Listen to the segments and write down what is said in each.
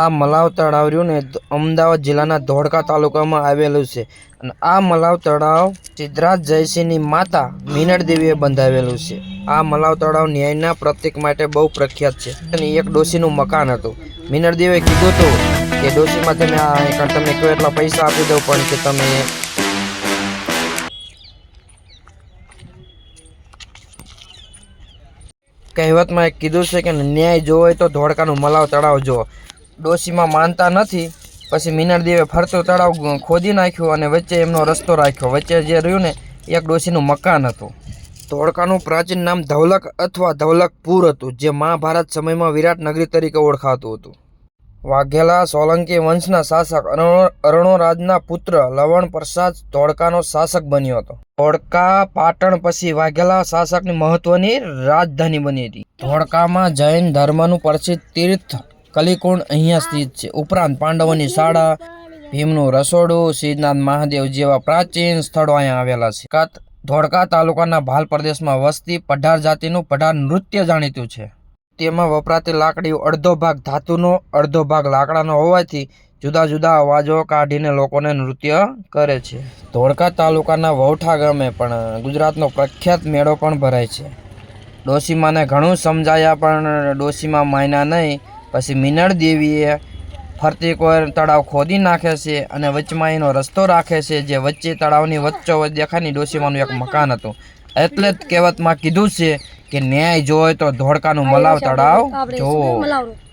આ મલાવ તળાવ રહ્યું ને અમદાવાદ જિલ્લાના ધોળકા તાલુકામાં આવેલું છે. અને આ મલાવ તળાવ સિદ્ધરાજ જયસિંહની માતા મીનળ દેવીએ બંધાવેલું છે. આ મલાવ તળાવ ન્યાયના પ્રતિક માટે બહુ પ્રખ્યાત છે અને એક ડોશીનું મકાન હતું. મીનળ કીધું હતું કે ડોશીમાં તમે આ તમે કહો એટલા પૈસા આપી દઉં પણ કે તમે કહેવતમાં એક કીધું છે કે ન્યાય જોવો હોય તો ધોળકાનું મલાવ તળાવ જુઓ. ડોશીમાં માનતા નથી. પછી મીનળદેવે ફરતું તળાવ ખોદી નાખ્યું અને વચ્ચે એમનો રસ્તો રાખ્યો. વચ્ચે જે રહ્યું ને, એક ડોશીનું મકાન હતું. ધોળકાનું પ્રાચીન નામ ધવલક અથવા ધવલકપુર હતું, જે મહાભારત સમયમાં વિરાટ નગરી તરીકે ઓળખાતું હતું. વાઘેલા સોલંકી વંશના શાસક અરણો અરણોરાજના પુત્ર લવણ પ્રસાદ ધોળકાનો શાસક બન્યો હતો. ધોળકા પાટણ પછી વાઘેલા શાસકની મહત્વની રાજધાની બની હતી. ધોળકામાં જૈન ધર્મનું પ્રસિદ્ધ તીર્થ કલિકુંડ અહીંયા સ્થિત છે. ઉપરાંત પાંડવોની શાળા, ભીમનું રસોડું શ્રીનાથ મહાદેવ જેવા પ્રાચીન સ્થળો અહીંયા આવેલા છે. ધોળકા તાલુકાના ભાલ પ્રદેશમાં વસતી પઢાર જાતિનું પઢાર નૃત્ય જાણીતું છે. તેમાં વપરાતી લાકડીઓ અડધો ભાગ ધાતુનો, અડધો ભાગ લાકડાનો હોવાથી જુદા જુદા અવાજો કાઢીને લોકોને નૃત્ય કરે છે. ધોળકા તાલુકાના વૌઠા ગામે પણ ગુજરાતનો પ્રખ્યાત મેળો પણ ભરાય છે. ડોશીમાને ઘણું સમજાયા પણ ડોશીમાં માયના નહીં. પછી મિનળ દેવીએ ફરતી કોઈ તળાવ ખોદી નાખે છે અને વચમાં એનો રસ્તો રાખે છે જે વચ્ચે તળાવની વચ્ચો વચ્ચ દેખાય ને એક મકાન હતું. એટલે જ કહેવતમાં કીધું છે કે ન્યાય જોવે તો ધોળકાનું મલાવ તળાવ. જોવો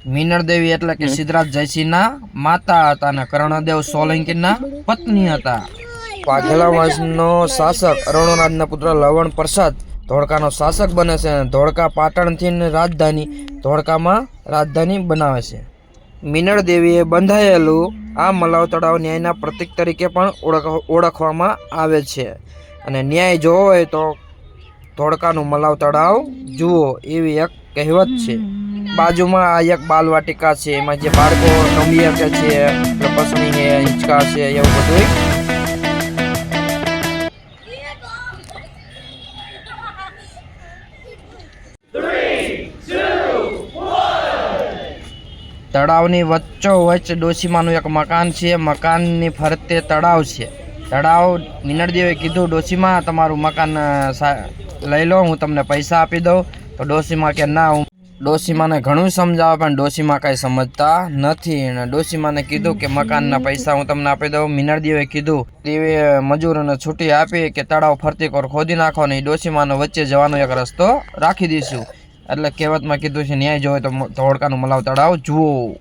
મિનળ દેવી એટલે કે સિદ્ધરાજ જયસિંહના માતા હતા અને કર્ણદેવ સોલંકીના પત્ની હતા. વાઘેલા વંશનો શાસક અરુણરાજના પુત્ર લવણ પ્રસાદ ધોળકાનો શાસક બને છે અને ધોળકા પાટણથી રાજધાની ધોળકામાં રાજધાની બનાવે છે. મિનળ દેવીએ બંધાયેલું આ મલાવ તળાવ ન્યાયના પ્રતીક તરીકે પણ ઓળખ, ઓળખવામાં આવે છે. અને ન્યાય જોવો હોય તો ધોળકાનું મલાવ તળાવ જુઓ એવી એક કહેવત છે. બાજુમાં આ એક બાલવાટિકા છે, એમાં જે બાળકો રમી શકે છે લપસણી છે હિંચકા છે એવું બધું તળાવની વચ્ચો વચ્ચ ડોશીમાનું એક મકાન છે. મકાનની ફરતે તળાવ છે. તળાવ મિનળદેવે કીધું ડોશીમાં તમારું મકાન લઈ લો, હું તમને પૈસા આપી દઉં. તો ડોશીમાં કે, ના, હું ડોશીમાને ઘણું સમજાવે, પણ ડોશીમાં કાંઈ સમજતા નથી. અને ડોશીમાને કીધું કે, મકાનના પૈસા હું તમને આપી દઉં. મિનળદેવે કીધું, દેવે મજૂરોને છૂટી આપી કે તળાવ ફરતી કોર ખોદી નાખો ને ડોશીમાનો વચ્ચે જવાનો એક રસ્તો રાખી દઈશું. એટલે કહેવતમાં કીધું છે ન્યાય જોવે તો ધોળકાનું મલાવ તળાવ જુઓ.